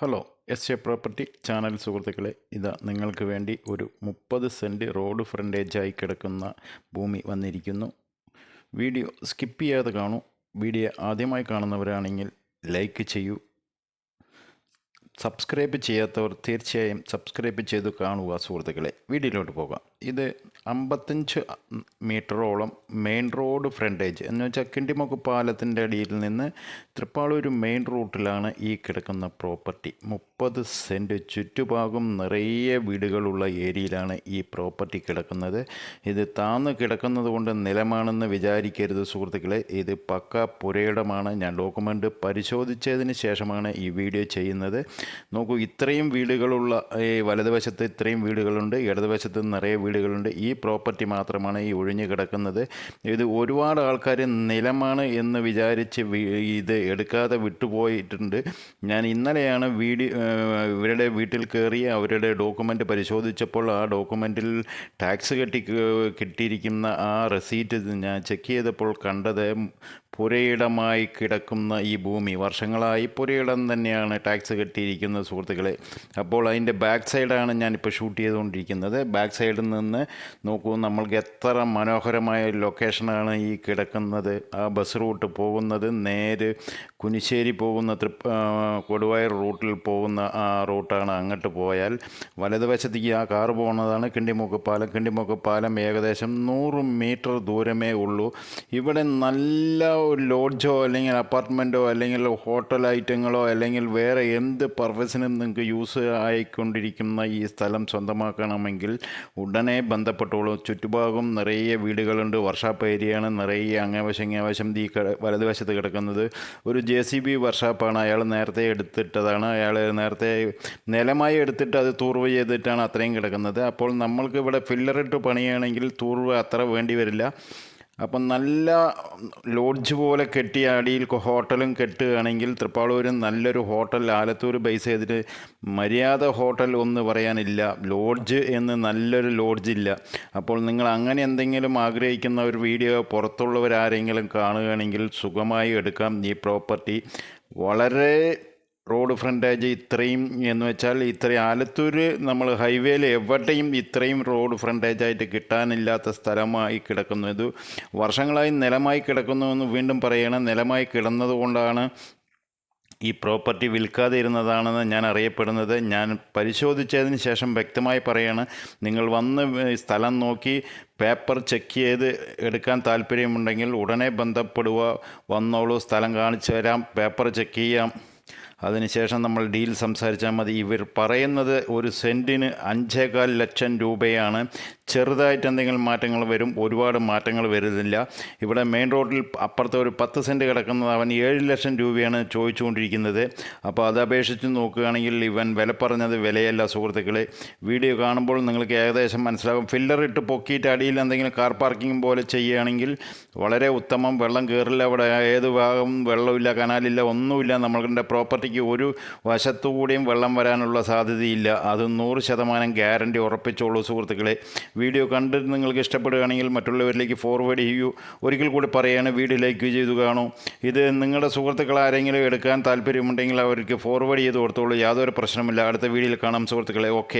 Hello S A property channel സുഹൃത്തുക്കളെ ഇതാ നിങ്ങൾക്ക് വേണ്ടി ഒരു മുപ്പത് സെന്റ് റോഡ് ഫ്രണ്ടേജായി കിടക്കുന്ന ഭൂമി വന്നിരിക്കുന്നു. വീഡിയോ സ്കിപ്പ് ചെയ്യാതെ കാണൂ. വീഡിയോ ആദ്യമായി കാണുന്നവരാണെങ്കിൽ ലൈക്ക് ചെയ്യൂ. സബ്സ്ക്രൈബ് ചെയ്യാത്തവർ തീർച്ചയായും സബ്സ്ക്രൈബ് ചെയ്ത് കാണുക സുഹൃത്തുക്കളെ. വീഡിയോയിലോട്ട് പോകാം. ഇത് അമ്പത്തഞ്ച് മീറ്ററോളം മെയിൻ റോഡ് ഫ്രണ്ടേജ് എന്ന് വെച്ചാൽ കിണ്ടിമുക്ക് പാലത്തിന്റെ അടിയിൽ നിന്ന് തൃപ്പാളൂർ മെയിൻ റൂട്ടിലാണ് ഈ കിടക്കുന്ന പ്രോപ്പർട്ടി മുപ്പത് സെന്റ് ചുറ്റുഭാഗം നിറയെ വീടുകളുള്ള ഏരിയയിലാണ് ഈ പ്രോപ്പർട്ടി കിടക്കുന്നത്. ഇത് താന്ന് കിടക്കുന്നത് കൊണ്ട് നിലമാണെന്ന് വിചാരിക്കരുത് സുഹൃത്തുക്കളെ. ഇത് പക്ക പുരയിടമാണ്. ഞാൻ ഡോക്യുമെന്റ് പരിശോധിച്ചതിന് ശേഷമാണ് ഈ വീഡിയോ ചെയ്യുന്നത്. നോക്കൂ ഇത്രയും വീടുകളുള്ള ഈ വലതുവശത്ത് ഇത്രയും വീടുകളുണ്ട്. ഇടതുവശത്ത് നിറയെ വീടുകളുണ്ട്. ഈ പ്രോപ്പർട്ടി മാത്രമാണ് ഈ ഒഴിഞ്ഞു കിടക്കുന്നത്. ഇത് ഒരുപാട് ആൾക്കാർ നിലമാണ് എന്ന് വിചാരിച്ച് ഇത് എടുക്കാതെ വിട്ടുപോയിട്ടുണ്ട്. ഞാൻ ഇന്നലെയാണ് വീഡിയോ ഇവരുടെ വീട്ടിൽ കയറി അവരുടെ ഡോക്യുമെന്റ് പരിശോധിച്ചപ്പോൾ ആ ഡോക്യുമെന്റിൽ ടാക്സ് കെട്ടി കിട്ടിയിരിക്കുന്ന ആ റെസീറ്റ് ഞാൻ ചെക്ക് ചെയ്തപ്പോൾ കണ്ടത് പുരയിടമായി കിടക്കുന്ന ഈ ഭൂമി. വർഷങ്ങളായി പുരയിടം തന്നെയാണ് ടാക്സ് കെട്ടിയിരിക്കുന്ന സുഹൃത്തുക്കളെ. അപ്പോൾ അതിന്റെ ബാക്ക് സൈഡാണ് ഞാനിപ്പോൾ ഷൂട്ട് ചെയ്തുകൊണ്ടിരിക്കുന്നത്. ബാക്ക് സൈഡിൽ നിന്ന് നോക്കൂ നമ്മൾക്ക് എത്ര മനോഹരമായ ലൊക്കേഷനാണ് ഈ കിടക്കുന്നത്. ആ ബസ് റൂട്ട് പോകുന്നത് നേര് കുനിശ്ശേരി പോകുന്ന ആ, കൊടുവായൂർ റൂട്ടിൽ പോകുന്ന ആ റൂട്ടാണ് അങ്ങോട്ട് പോയാൽ വലതുവശത്തേക്ക് ആ കാറ് പോകുന്നതാണ് കിണ്ടിമുക്ക് പാലം. കിണ്ടിമുക്ക് പാലം ഏകദേശം നൂറ് മീറ്റർ ദൂരമേ ഉള്ളൂ. ഇവിടെ നല്ല ലോഡ്ജോ അല്ലെങ്കിൽ അപ്പാർട്ട്മെന്റോ അല്ലെങ്കിൽ ഹോട്ടൽ ഐറ്റങ്ങളോ അല്ലെങ്കിൽ വേറെ എന്ത് പർപ്പസിനും നിങ്ങൾക്ക് യൂസ് ആയിക്കൊണ്ടിരിക്കുന്ന ഈ സ്ഥലം സ്വന്തമാക്കണമെങ്കിൽ ഉടനെ ബന്ധപ്പെട്ടോളൂ. ചുറ്റുഭാഗം നിറയെ വീടുകളുണ്ട്. വർഷാപ്പ് ഏരിയയാണ്. നിറയെ അങ്ങേവശം ഇങ്ങേവശം ഈ വലതുവശത്ത് കിടക്കുന്നത്. ഒരു ജെ സി ബി വർഷാപ്പാണ്. അയാൾ നേരത്തെ എടുത്തിട്ടതാണ്. അയാൾ നേരത്തെ നിലമായി എടുത്തിട്ട് അത് തൂർവ് ചെയ്തിട്ടാണ് അത്രയും കിടക്കുന്നത്. അപ്പോൾ നമ്മൾക്ക് ഇവിടെ ഫില്ലറിട്ട് പണിയാണെങ്കിൽ തൂർവ് അത്ര വേണ്ടി വരില്ല. അപ്പം നല്ല ലോഡ്ജ് പോലെ കെട്ടിയ അടിയിൽ ഹോട്ടലും കെട്ടുകയാണെങ്കിൽ തൃപ്പാളൂരും നല്ലൊരു ഹോട്ടൽ ആലത്തൂർ ബേസ് ചെയ്തിട്ട് മര്യാദ ഹോട്ടൽ ഒന്ന് പറയാനില്ല. ലോഡ്ജ് എന്ന് നല്ലൊരു ലോഡ്ജ് ഇല്ല. അപ്പോൾ നിങ്ങൾ അങ്ങനെ എന്തെങ്കിലും ആഗ്രഹിക്കുന്ന ഒരു വീഡിയോ പുറത്തുള്ളവരാരെങ്കിലും കാണുകയാണെങ്കിൽ സുഖമായി എടുക്കാം ഈ പ്രോപ്പർട്ടി. വളരെ റോഡ് ഫ്രണ്ടേജ് ഇത്രയും എന്ന് വെച്ചാൽ ഇത്രയും ആലത്തൂർ നമ്മൾ ഹൈവേയിൽ എവിടെയും ഇത്രയും റോഡ് ഫ്രണ്ടേജ് ആയിട്ട് കിട്ടാനില്ലാത്ത സ്ഥലമായി കിടക്കുന്നു. ഇത് വർഷങ്ങളായി നിലമായി കിടക്കുന്നു എന്ന് വീണ്ടും പറയണം. നിലമായി കിടന്നതുകൊണ്ടാണ് ഈ പ്രോപ്പർട്ടി വിൽക്കാതെ ഇരുന്നതാണെന്ന് ഞാൻ അറിയപ്പെടുന്നത്. ഞാൻ പരിശോധിച്ചതിന് ശേഷം വ്യക്തമായി പറയാണ്. നിങ്ങൾ വന്ന് സ്ഥലം നോക്കി പേപ്പർ ചെക്ക് ചെയ്ത് എടുക്കാൻ താല്പര്യമുണ്ടെങ്കിൽ ഉടനെ ബന്ധപ്പെടുക. വന്നോളൂ സ്ഥലം കാണിച്ചു തരാം പേപ്പർ ചെക്ക് ചെയ്യാം. അതിനുശേഷം നമ്മൾ ഡീൽ സംസാരിച്ചാൽ മതി. ഇവർ പറയുന്നത് ഒരു സെന്റിന് അഞ്ചേകാൽ ലക്ഷം രൂപയാണ്. ചെറുതായിട്ട് എന്തെങ്കിലും മാറ്റങ്ങൾ വരും. ഒരുപാട് മാറ്റങ്ങൾ വരുന്നില്ല. ഇവിടെ മെയിൻ റോഡിൽ അപ്പുറത്തെ ഒരു പത്ത് സെന്റ് കിടക്കുന്നത് അവൻ ഏഴ് ലക്ഷം രൂപയാണ് ചോദിച്ചുകൊണ്ടിരിക്കുന്നത്. അപ്പോൾ അത് അപേക്ഷിച്ച് നോക്കുകയാണെങ്കിൽ ഇവൻ വില പറഞ്ഞത് വിലയല്ല സുഹൃത്തുക്കളെ. വീഡിയോ കാണുമ്പോൾ നിങ്ങൾക്ക് ഏകദേശം മനസ്സിലാകും. ഫില്ലർ ഇട്ട് പൊക്കിയിട്ട് അടിയിൽ എന്തെങ്കിലും കാർ പാർക്കിംഗ് പോലെ ചെയ്യുകയാണെങ്കിൽ വളരെ ഉത്തമം. വെള്ളം കയറില്ല അവിടെ. ഏത് ഭാഗം വെള്ളമില്ല കനാലില്ല ഒന്നുമില്ല. നമ്മളുടെ പ്രോപ്പർട്ടിക്ക് ഒരു വശത്തുകൂടിയും വെള്ളം വരാനുള്ള സാധ്യതയില്ല. അത് നൂറ് ശതമാനം ഗ്യാരണ്ടി ഉറപ്പിച്ചോളൂ സുഹൃത്തുക്കളെ. വീഡിയോ കണ്ടിട്ട് നിങ്ങൾക്ക് ഇഷ്ടപ്പെടുകയാണെങ്കിൽ മറ്റുള്ളവരിലേക്ക് ഫോർവേഡ് ചെയ്യൂ. ഒരിക്കൽ കൂടി പറയുകയാണ് വീഡിയോ ലൈക്ക് ചെയ്തു കാണൂ. ഇത് നിങ്ങളുടെ സുഹൃത്തുക്കൾ ആരെങ്കിലും എടുക്കാൻ താല്പര്യമുണ്ടെങ്കിൽ അവർക്ക് ഫോർവേഡ് ചെയ്ത് കൊടുത്തോളൂ. യാതൊരു പ്രശ്നമില്ല അടുത്ത വീഡിയോയിൽ കാണാം സുഹൃത്തുക്കളെ. ഓക്കെ.